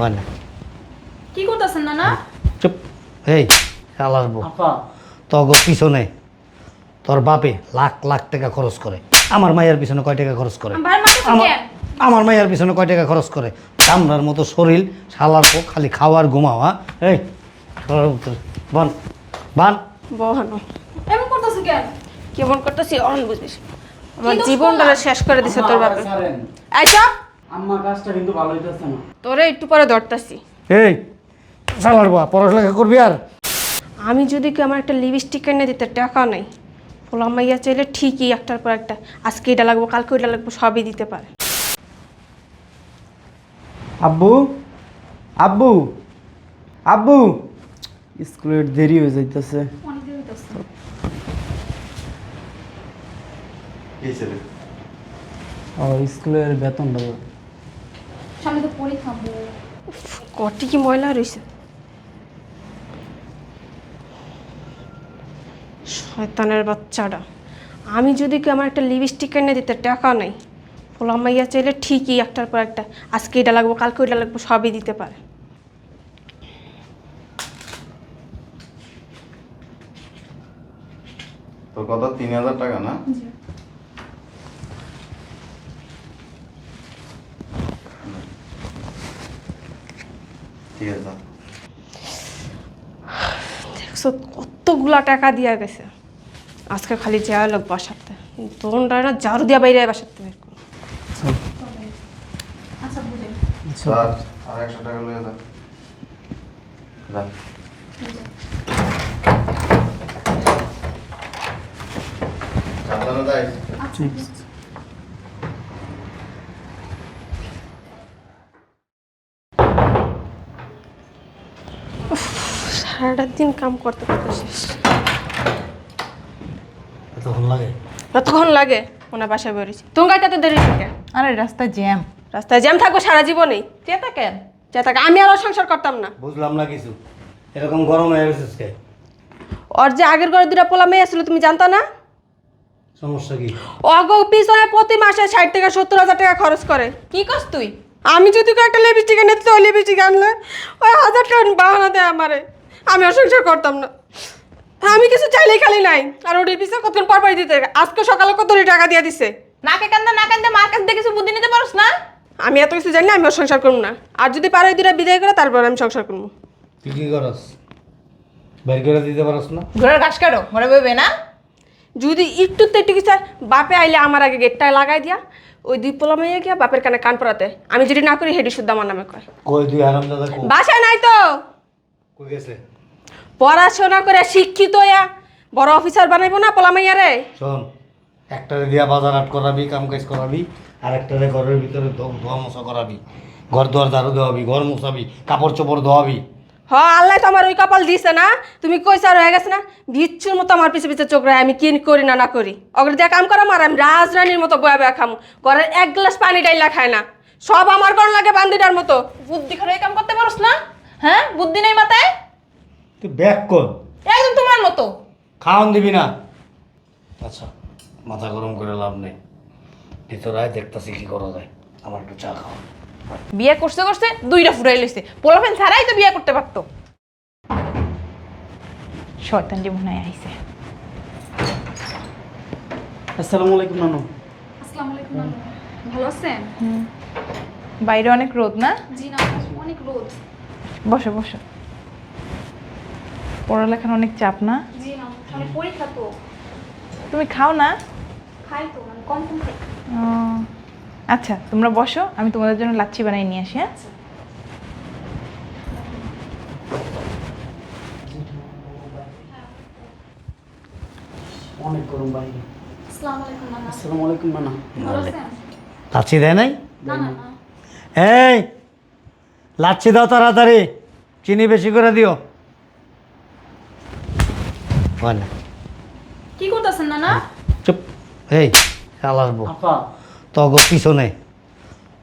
হয় না। কি করতেছেন নানা? চুপ। এই শালার বউ। আপা। তগো পিছনে। তোর বাপে লাখ লাখ টাকা খরচ করে। আমার মায়ের পিছনে কয় টাকা খরচ করে? আমার আমার মায়ের পিছনে কয় টাকা খরচ করে? চামড়ার মতো শরীর শালার বউ খালি খাওয়ার ঘুমাওয়া এই সর উত্তর। বান বান। বহানো। এমন করতেছে কেন? কেমন করতেছি অন বুঝিস। আমার জীবনটা শেষ করে দিছে তোর বাপে। এই চাপ! আম্মা কাজটা কিন্তু ভালো হইতেছে না। তোরে একটু পরে ধরতাছি। এই শালার বউ পড়াশোনা করবি আর। আমি যদি কেউ আমার একটা লিপস্টিক এনে দিতে টাকা নেই। ফোলা মাইয়া চাইলে ঠিকই একটার পর একটা আজকে এটা লাগবো কালকে ওইটা লাগবো সবই দিতে পারে। আব্বু আব্বু আব্বু। স্কুলের দেরি হয়ে যাইতেছে। অনেক দেরি হইতাছে এই ছেলে। ও স্কুলের বেতন দেবো সামনে তো পরীক্ষা কটি কি ময়লা রয়েছে। শয়তানের বাচ্চাটা আমি যদি কেউ আমার একটা লিপস্টিক এনে দিতে টাকা নেই। ফোলা মাইয়া চাইলে ঠিকই একটার পর একটা আজকে এটা লাগবো কালকে ওইটা লাগবো সবই দিতে পারে। তোর কথা তিন হাজার টাকা না? ঠিক আছে। দেখছ কতগুলা টাকা দিয়া গেছে। আজকে খালি যাওয়া লোক বাসাতে। তোমরা না ঝাড়ু দিয়া বাইরে বাসাতে বের করো। আচ্ছা বুঝেন স্যার আর একশো টাকা লয়ে যা যা সাবধানে যাই আচ্ছা সারাটা দিন কাম করতে করতে শেষ। এতক্ষণ লাগে? কতক্ষণ লাগে? ওনার বাসায় বেরিয়েছি তোমার গাড়িটাতে দেরি থাকে আরে রাস্তায় জ্যাম রাস্তায় জ্যাম থাকব সারা জীবনেই। চেতা কেন? যা থাকে আমি আর ওর সংসার করতাম না। বুঝলাম না কিছু। এরকম গরম হয়ে গেছিস কে? ওর যে আগের ঘরে দুটা পোলা মেয়ে ছিল তুমি জানতো না? সমস্যা কি? অগো পিছনে প্রতি মাসে ষাট থেকে সত্তর হাজার টাকা খরচ করে। কি করছ তুই? আমি যদি একটা লিপস্টিক এনে দিতে ওই লিপস্টিক আনলে ওই হাজার টাকা বাহানা দেয় আমারে। আমি আর সংসার করতাম না। আমি কিছু চাইলেই খালি নাই। আর ওটির পিছনে কতক্ষণ পর পর দিতে আজকে সকালে কত টাকা দিয়ে দিছে? নাকে কান্দা না কান্দা মার কাছে কিছু বুদ্ধি নিতে পারোস না? আমি এত কিছু জানি না আমি ওর সংসার করব না। আর যদি পারো ওই দুটা বিদায় করে তারপর আমি সংসার করব। তুই কি করস? বের করে দিতে পারস না? ঘোড়ার ঘাস কাটো ঘরে বইবে না? যদি একটু তো একটু কিছু বাপে আইলে আমার আগে গেটটা লাগাই দিয়া ওই দুই পোলা মেয়ে গিয়া বাপের কানে কান পড়াতে আমি যদি না করি হেডি শুদ্ধ আমার নামে কয়। কই তুই আরাম দাদা বাসায় নাই তো। কই গেছে? পড়াশোনা করে শিক্ষিত হইয়া বড় অফিসার বানাইবো না পোলা মাইয়ারে? শোন একটারে দিয়া বাজার আট করাবি কাম কাজ করাবি আর একটারে ঘরের ভিতরে ধোয়া মোছা করাবি। ঘর দোয়ার ঝাড়ু দেওয়াবি ঘর মোছাবি কাপড় চোপড় ধোয়াবি। হ আল্লাহ তো আমার ওই কপাল দিছে না। তুমি কইসা রয়ে গেছে না? বিচ্ছুর মতো আমার পিছে পিছে চোখ রায় আমি কি করি না না করি। অগ্রে দিয়ে কাম করাম আর আমি রাজরানীর মতো বয়া বয়া খামু। ঘরের এক গ্লাস পানি ডাইলা খায় না। সব আমার কোন লাগে বান্দিটার মতো। বুদ্ধি করে কাম করতে পারোস না? হ্যাঁ? বুদ্ধি নেই মাথায়? তুই ব্যাক কর। একদম তোমার মতো। খাওয়ান দিবি না। আচ্ছা মাথা গরম করে লাভ নেই। ভিতরে আয় দেখতেছি কি করা যায়। আমার একটু চা খাওয়া বিয়ে করতে করতে দুইটা ফুরাই লইছে। পোলাপেন ছাড়াই তো বিয়ে করতে পারতো। শয়তান যে মনে হয় আইছে। আসসালামু আলাইকুম নানু। আসসালামু আলাইকুম নানু। ভালো আছেন? বাইরে অনেক রোদ না? জি না অনেক রোদ। বসো বসো। পড়ালেখার অনেক চাপ না? মানে পরীক্ষা তো। তুমি খাও না? খাই তো মানে কম কম খাই। ও, আচ্ছা তোমরা বসো আমি তোমাদের জন্য লাচ্ছি বানিয়ে নিয়ে আসি হ্যাঁ? অনেক গরম বাইরে। আসসালামু আলাইকুম নানা। আসসালামু আলাইকুম নানা। ভালো আছেন? লাচ্ছি দেয় নাই? না না। এই লাচ্ছি দাও তাড়াতাড়ি। চিনি বেশি করে দিও। হয় কি করতেছেন নানা? চুপ। এই শালার বউ। আপা। তগো পিছনে।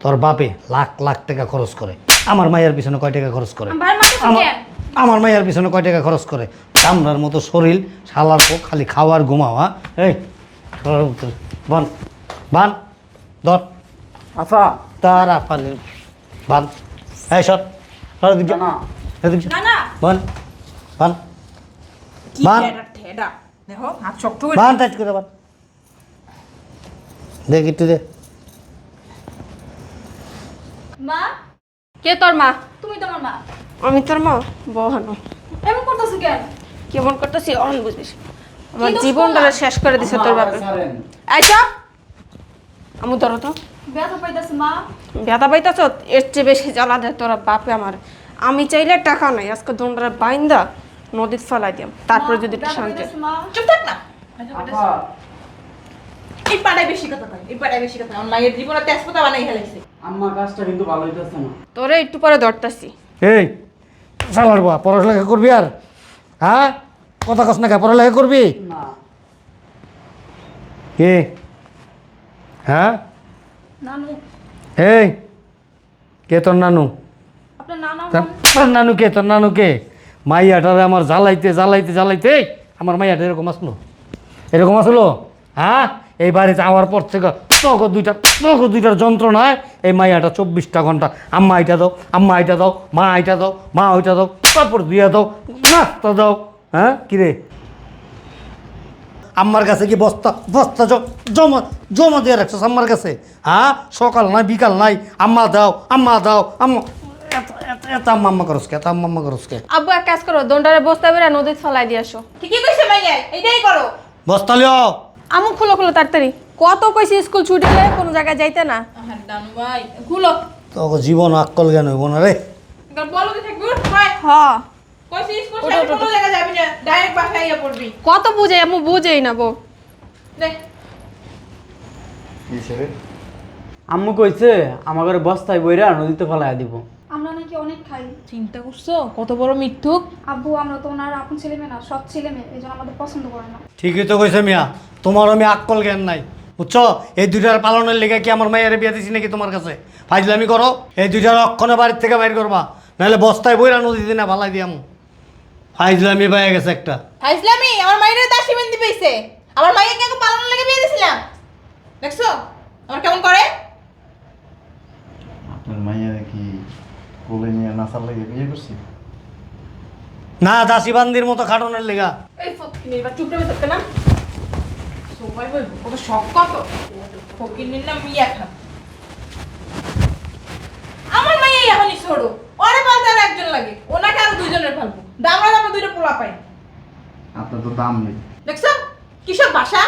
তোর বাপে লাখ লাখ টাকা খরচ করে। আমার মায়ের পিছনে কয় টাকা খরচ করে? ভাই মারতেছেন আমার কেন? আমার মায়ের পিছনে কয় টাকা খরচ করে? চামড়ার মতো শরীর শালার পো খালি খাওয়ার ঘুমাওয়া এই সর উত্তর। বান। বান ধর। আপা। তার আপানি বান। এই সর সরো দিকে না এদিকে। না না। বান বান। বান। ঠেডা ঠেডা। দেখো হাত শক্ত করে বান টাইট করে বান। দেখ একটু দে। মা? কে তোর মা? তুমি তোমার মা? আমি তোর মা বহানো এমন করতেছো কেন? কেমন করতেছি অন বুঝিস। আমার দোষ জীবনটা শেষ করে দিছে তোর বাপে আমু ধরো তো। ব্যথা পাইতেছে মা। ব্যথা পাইতেছ? এর চেয়ে বেশি জ্বালা দেয় তোরা বাপে আমার। আমি চাইলে টাকা নাই আজকে দোনরা বাইন্দা নদীর ফেলাই দিম তারপরে যদি একটু শান্তি চুপ থাক না। এই পাড়ায় বেশি কথা কয় এই পাড়ায় বেশি কথা আমার মায়ের জীবনে তেজপাতা বানাই হেলাইছে আম্মা কাজটা কিন্তু ভালো হইতেছে না। তোরে একটু পরে ধরতাছি। এই সালার বা পড়ালেখা করবি আর? হ্যাঁ? কথা কস না কে পড়ালেখা করবি? না। কে? হ্যাঁ? নানু। এই কে তোর নানু? আপনার নানা। তোর নানু কে? তোর নানু কে? মাইয়াটারে আমার জ্বালাইতে জ্বালাইতে জ্বালাইতে এই, আমার মাইয়াটা এরকম আসলো। এরকম আসলো? হ্যাঁ? এই বাড়িতে আওয়ার পর থেকে তোকে দুইটা তোকে দুইটার যন্ত্রণায় এই মাইয়াটা চব্বিশটা ঘণ্টা আম্মা এটা দাও আম্মা এটা দাও মা এটা দাও মা ওইটা দাও কাপড় দিয়ে দাও নাস্তা দাও। হ্যাঁ? কিরে আম্মার কাছে কি বস্তা বস্তা জমা জমা দিয়ে রাখছো আম্মার কাছে? হ্যাঁ সকাল নাই বিকাল নাই। আম্মা দাও আম্মা দাও আম্মা। এত এত এত আম্মা আম্মা করস কে এত আম্মা আম্মা করস কে? আব্বু এক কাজ করো দোনটারে বস্তা বেরা নদীর ফেলাই দিয়ে আসো। ঠিকই কইছে মাইয়া এইটাই করো। বস্তা লিও। আমু খুলো খুলো তাড়াতাড়ি। কত কইছি স্কুল ছুটি হলে কোনো জায়গায় যাইতে না? দানু ভাই খুলো। তোকে জীবন আক্কল জ্ঞান হইব না রে? বলো তো থাকবি কত বুঝে আমু বুঝেই না বউ। আম্মু কইছে আমার ঘরে বস্তায় বইরা নদীতে ফেলাইয়া দিব। আমরা নাকি অনেক খাই। চিন্তা করছ? কত বড় মিথ্যুক। আব্বু আমরা তো ওনার আপন ছেলে মেয়ে না সৎ ছেলে মেয়ে এই জন্য আমাদের পছন্দ করে না। ঠিকই তো কইছে মিয়া তোমার আমি আকল জ্ঞান নাই। বুঝছ? এই দুইটার পালনের লেগে কি আমার মায়ের বিয়া দিছি নাকি তোমার কাছে? ফাইজলামি করো এই দুইটার অক্ষণে বাড়ির থেকে বাইর করবা। নাহলে বস্তায় বইরা নদীতে না ফালাই দিয়াম ফাইজলামি পাইয়া গেছে একটা। ইসলামি আমার মায়ের দাসী বেন্দি পেয়েছে আমার মাইয়া কে পালানোর লেগে বিয়ে দিয়েছিলাম? দেখছ? আমার কেমন করে? আপনার মাইয়া কি কোলে নিয়ে নাচার লাগে বিয়ে করছি? না দাসীবান্দির মতো খাটনের লেগা। এই এবার চুপ করে থাকতে না? সবাই বলব কত শখ কত? ফকির নাম মিয়া খান। আমার মাইয়া এখনই ছোড়ো ওরে পালতে আর একজন লাগে। ওনাকে আরও দুইজনের ফালবো দামরা দামরা দুইটা পোলা পাই। আপনার তো দাম নেই। দেখছ কিসব ভাষা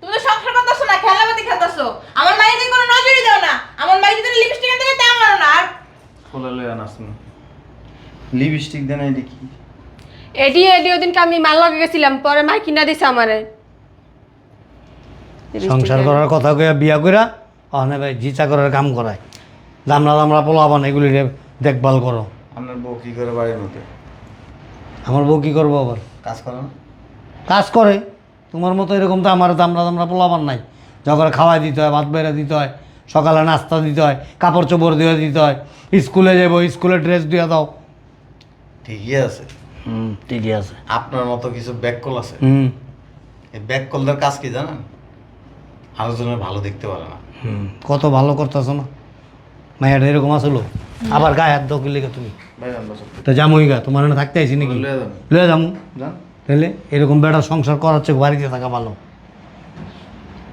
তুমি তো সংসার করতেছো না খেলতেছো। আমার মায়ের দিকে কোনো নজরই দাও না। আমার মায়ের যদি লিপস্টিক আনতে তা না। আর লয়ে নাচ না লিপস্টিক দেন এটা কি? এডি এডি ওদিনকে আমি মাল লগে গেছিলাম পরে মা কিনা দিছে আমারে। সংসার করার কথা কইয়া বিয়া কইরা অনে ভাই জিচা করার কাম করায়। দামলা দামলা পোলাবান এগুলি দেখভাল করো। আপনার বউ কি করে বাড়ির মধ্যে? আমার বউ কি করব আবার? কাজ করে না। কাজ করে। তোমার মতো এরকম তো আমার দামরা দামরা পোলাবান নাই। যখন খাওয়াই দিতে হয় ভাত বেড়ে দিতে হয় সকালে নাস্তা দিতে হয় কাপড় চোপড় দিয়ে দিতে হয় স্কুলে যাব স্কুলে ড্রেস দিয়ে দাও। ঠিকই আছে। হুম ঠিকই আছে। আপনার মতো কিছু ব্যাককল আছে? হুম। এই ব্যাককলদের কাজ কি জানেন? আলোচনায় ভালো দেখতে পারে না। হুম কত ভালো করতেছো না। মায়ের এরকম আসলো। আবার গায়ে হাত দাও কি লেগে তুমি? তো জামুই গা তোমার এখানে থাকতে আইসি নাকি? লয়ে যামু। তাহলে এরকম বেড়া সংসার করার চেয়ে বাড়িতে থাকা ভালো।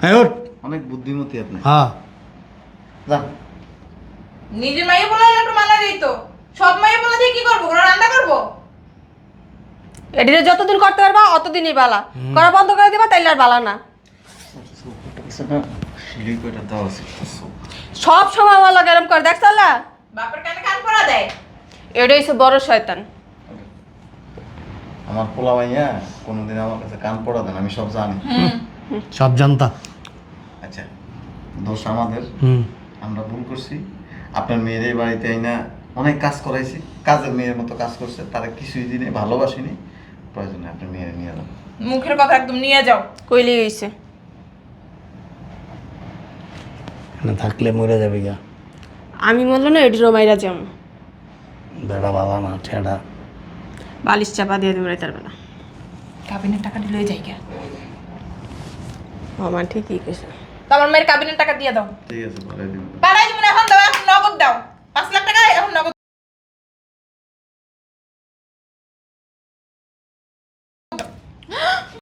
হ্যাঁ ওঠ অনেক বুদ্ধিমতী আপনি। হ্যাঁ। যান। নিজের মাইয়া বলে একটু মানা দিত। সব মাইয়া বলে দিয়ে কি করব? ওরা রান্না করব? এডিতে যতদিন করতে পারবা অতদিনই বালা। করা বন্ধ করে দিবা তাইলে আর বালা না। সব সময় আমার লগে এরম করে দেখছ না বাপের কানে কান পড়া দেয়। এটাই হচ্ছে বড় শয়তান। আমার পোলা ভাইয়া কোনোদিন আমার কাছে কান পড়া দেন আমি সব জানি। সব জানতা। আচ্ছা দোষ আমাদের। আমরা ভুল করছি। আপনার মেয়ের এই বাড়িতে আইনা অনেক কাজ করাইছি। কাজের মেয়ের মতো কাজ করছে তারা কিছুই দিনে ভালোবাসিনি। প্রয়োজনে আপনার মেয়ের নিয়ে যান। মুখের কথা একদম নিয়ে যাও। কইলি গেছে না থাকলে মরে যাবে গা। আমি বলল না এডিরও মাইরা যাম। বেড়া বাবা না ঠেড়া। বালিশ চাপা দিয়ে দেবো রাইতার বেলা। কাবিনের টাকা দিলে যাই কে আমার ঠিকই কইছে। তোমার মায়ের কাবিনের টাকা দিয়ে দাও। ঠিক আছে পারাই দিব। পারাই দিব না এখন দাও এখন নগদ দাও।